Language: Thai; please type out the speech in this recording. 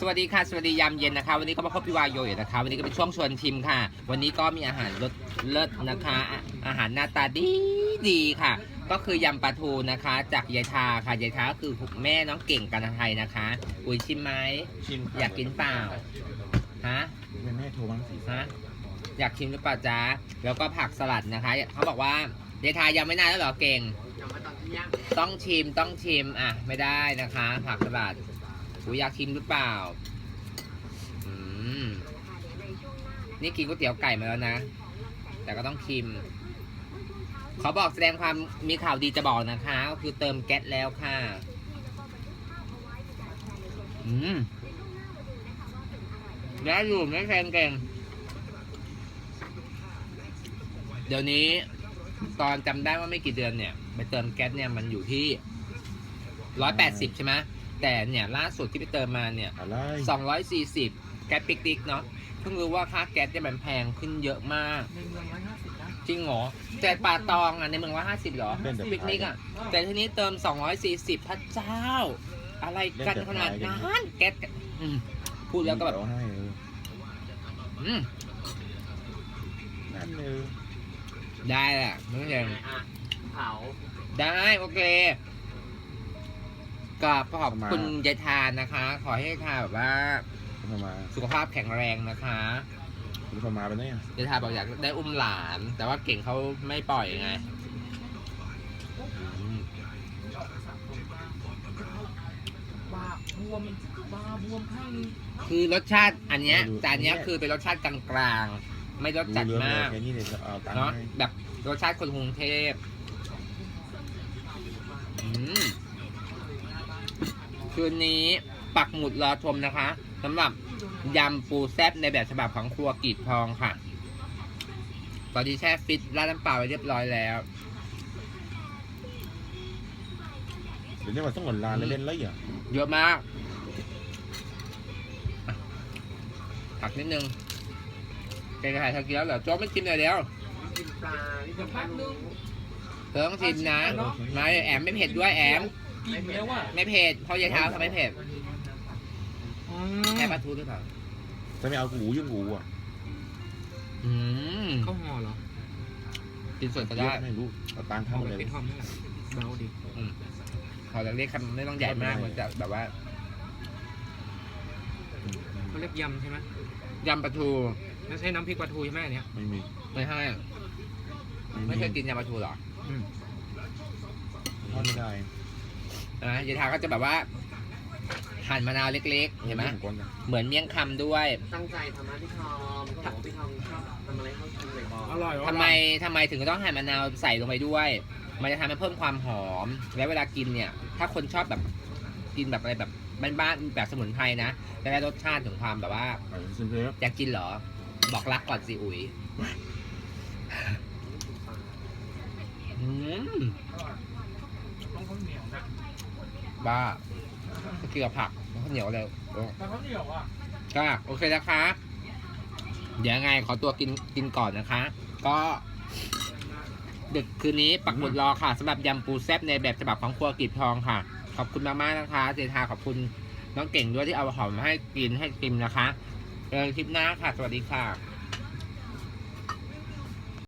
สวัสดีค่ะ สวัสดียามเย็นนะคะ วันนี้ก็มาพบพี่วายโยอยู่นะคะ วันนี้ก็เป็นช่วงชวนชิมค่ะ วันนี้ก็มีอาหารรสเลิศนะคะอะอาหารหน้าตาดีดีค่ะ ก็คือยำปลาทูนะคะ จากยายทาค่ะยายทาก็คือแม่น้องเก่งกันไทยนะคะอุ๋ยชิมไหมชิมอยากกินเปล่าฮะเป็นแม่โทรบ้างสิฮะอยากชิมหรือเปล่าจ๊ะแล้วก็ผักสลัดนะคะเขาบอกว่ายายทายังไม่นานแล้วเหรอเก่งต้องชิมต้องชิมอะไม่ได้นะคะ ผักสลัด อูอยากชิมหรือเปล่า อืม นี่กินก๋วยเตี๋ยวไก่มาแล้วนะ แต่ก็ต้องชิมเขาบอกแสดงความมีข่าวดีจะบอกนะคะ ก็คือเติมแก๊สแล้วค่ะ อืมได้อยู่ไม่แพงเก่ง เดี๋ยวนี้ตอนจำได้ว่าไม่กี่เดือนเนี่ย ไปเติมแก๊สเนี่ยมันอยู่ที่ร้อยแปดสิบใช่ไหม แต่เนี่ยล่าสุดที่ไปเติมมาเนี่ยอะไรสองร้อยสี่สิบแก๊สปิกนิกเนาะเพิ่งรู้ว่าค่าแก๊สเนี่ยมันแพงขึ้นเยอะมาก ในเมืองร้อยห้าสิบนะจริงเหรอแต่ป่าตองอะในเมืองว่าห้าสิบเหรอเล่นแต่ปิกนิกอะ แต่ทีนี้เติมสองร้อยสี่สิบพระเจ้า อะไรกันขนาดนั้นแก๊สอืมพูดแล้วก็แบบเดี๋ยให้เอออืมนั่นเออได้แหละไม่เป็นไรเผาได้ โอเค ก็ขอบคุณยายทานนะคะ ขอให้ยายทานแบบว่าคุณมาสุขภาพแข็งแรงนะคะคุณมาเป็นไงยายทานบอกอยากได้อุ้มหลาน แต่ว่าเก่งเขาไม่ปล่อยไงอืมบาบวมบาบวมข้างนึงคือรสชาติอันเนี้ยแต่อันเนี้ยคือเป็นรสชาติกลางๆ ไม่รสจัดมากแค่นี้เลยจะเอาตังค์เนาะให้แบบรสชาติคนกรุงเทพอืม คืนนี้ปักหมุดรอชมนะคะสำหรับยำปูแซบในแบบฉบับของครัวกีบทองค่ะ ตอนนี้แช่ฟิตราดน้ำเปล่าไว้เรียบร้อยแล้ว เดี๋ยวนี้มันต้องหมดลานเลยเล่นไรอะเยอะมากอะผักนิดนึงแกงไข่ทากินแล้วเหรอโจ๊กไม่กินเลยเดียวกินปลาที่เป็นพักนึงเธอต้องชิมนะมาแอมไม่เผ็ดด้วยแอม กินแล้วอะไม่เผ็ดเพราะยายเท้าทำไม่เผ็ดแค่ปลาทูหรือเปล่าจะไม่เอาหูยุ่งหูอะอืมข้าวห่อเหรอกินส่วนก็เยได้อะไม่รู้เอาตังค์ห่อทำแบเลบยเป็นทอมนี่แหละเบาดิพอเราเรียกคำไม่ต้องใหญ่มากมันจะแบบว่าเขาเรียกยำใช่ไหมยำปลาทูไม่ใช่น้ำพริกปลาทูใช่ไหมอันเนี้ยไม่มีไม่ใช่ไม่เคยกินยำปลาทูเหรออืมทอดไม่ได้ นะยายเท้าก็จะแบบว่า หั่นมะนาวเล็กๆเห็นไหมก้นนะเหมือนเมี่ยงคำด้วยตั้งใจทำนะพี่ทอมเขาบอกว่าพี่ทอมชอบทำอะไรให้เขากินบ่อยอร่อยทำไมทำไมถึงต้องหั่นมะนาวใส่ลงไปด้วย มันจะทำให้เพิ่มความหอม และเวลากินเนี่ย ถ้าคนชอบแบบกินแบบอะไรแบบบ้านๆแบบสมุนไพรนะจะได้รสชาติถึงความแบบว่าเออซิมเพลอยากกินเหรอ บอกรักก่อนสิอุ๋ยอืม ต้องข้าวเหนียวนะ บ้าเกี่ยวผักแล้วข้าวเหนียวเลยโอ้แต่ข้าวเหนียวอะก็โอเคนะคะ เดี๋ยวยังไงขอตัวกินกินก่อนนะคะ ก็ดึกคืนนี้ปักหมุดรอค่ะสำหรับยำปูแซบในแบบฉบับของครัวกีบทองค่ะ ขอบคุณมากๆนะคะ เจทาขอบคุณน้องเก่งด้วยที่เอาหอมมาให้กินให้กินนะคะเจอกันคลิปหน้าค่ะ สวัสดีค่ะ